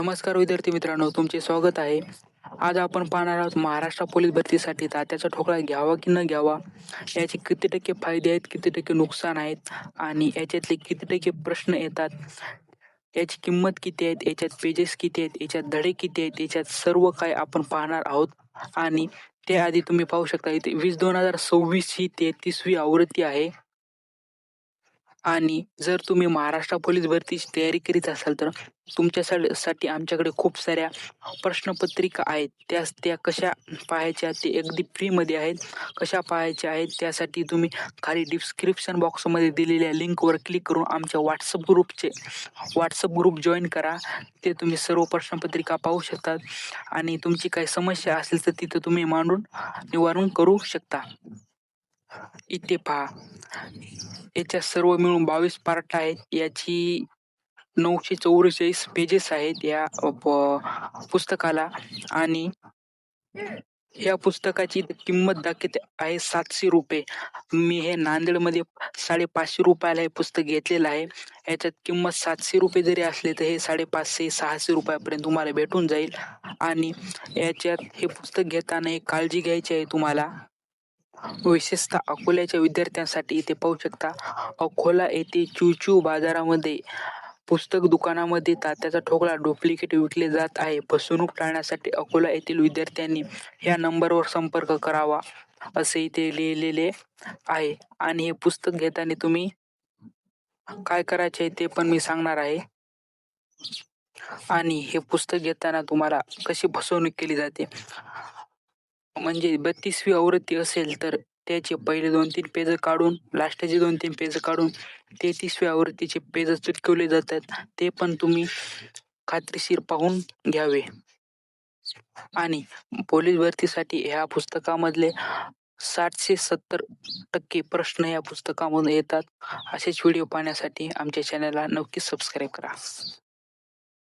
नमस्कार विद्यार्थी मित्रांनो तुमचे स्वागत आहे. आज आपण पाहणार आहोत महाराष्ट्र पोलीस भरतीसाठी तात्याचा ठोकळा घ्यावा की न घ्यावा? याचे किती टक्के फायदे आहेत किती टक्के नुकसान आहेत? आणि याच्यातले किती टक्के प्रश्न येतात? याची किंमत किती आहेत? याच्यात पेजेस किती आहेत? याच्यात धडे किती आहेत? याच्यात सर्व काय आपण पाहणार आहोत. आणि त्याआधी तुम्ही पाहू शकता इथे वीस दोन हजार सव्वीस ही तेहतीसवी आवृत्ती आहे. आणि जर तुम्ही महाराष्ट्र पोलीस भरतीची तयारी करीत असाल तर तुमच्यासाठी आमच्याकडे खूप साऱ्या प्रश्नपत्रिका आहेत. त्या त्या कशा पाहायच्या ते अगदी फ्रीमध्ये आहेत. कशा पाहायच्या आहेत त्यासाठी तुम्ही खाली डिस्क्रिप्शन बॉक्समध्ये दिलेल्या लिंकवर क्लिक करून आमच्या व्हॉट्सअप ग्रुपचे व्हॉट्सअप ग्रुप जॉईन करा. ते तुम्ही सर्व प्रश्नपत्रिका पाहू शकतात आणि तुमची काही समस्या असेल तर तिथं तुम्ही मांडून निवारण करू शकता. इथे पहा. याच्या सर्व मिळून बावीस पार्ट आहेत. याची नऊशे चौवेचाळीस पेजेस आहेत या पुस्तकाला. आणि या पुस्तकाची किंमत दाखवते आहे सातशे रुपये. मी हे नांदेडमध्ये साडेपाचशे रुपयाला हे पुस्तक घेतलेलं आहे. याच्यात किंमत सातशे रुपये जरी असले तर हे साडेपाचशे सहाशे रुपयापर्यंत तुम्हाला भेटून जाईल. आणि याच्यात हे पुस्तक घेताना एक काळजी घ्यायची आहे तुम्हाला. विशेषतः अकोल्याच्या विद्यार्थ्यांसाठी इथे पाहू शकता. अकोला येथे चुचू बाजारामध्ये पुस्तक दुकानामध्ये तात्याचा ठोकळा डुप्लिकेट विकले जात आहे. फसवणूक टाळण्यासाठी अकोला येथील विद्यार्थ्यांनी ह्या नंबरवर संपर्क करावा असे इथे लिहिलेले आहे. आणि हे पुस्तक घेताना तुम्ही काय करायचे ते पण मी सांगणार आहे. आणि हे पुस्तक घेताना तुम्हाला कशी फसवणूक केली जाते? म्हणजे बत्तीसवी आवृत्ती असेल तर त्याचे पहिले दोन तीन पेज काढून लास्टचे दोन तीन पेज काढून तेहतीसव्या आवृत्तीचे पेज चुटकवले जातात. ते पण तुम्ही खात्रीशीर पाहून घ्यावे. आणि पोलीस भरतीसाठी ह्या पुस्तकामधले साठशे सत्तर टक्के प्रश्न या पुस्तकामधून येतात. असेच व्हिडिओ पाहण्यासाठी आमच्या चॅनलला नक्कीच सबस्क्राईब करा.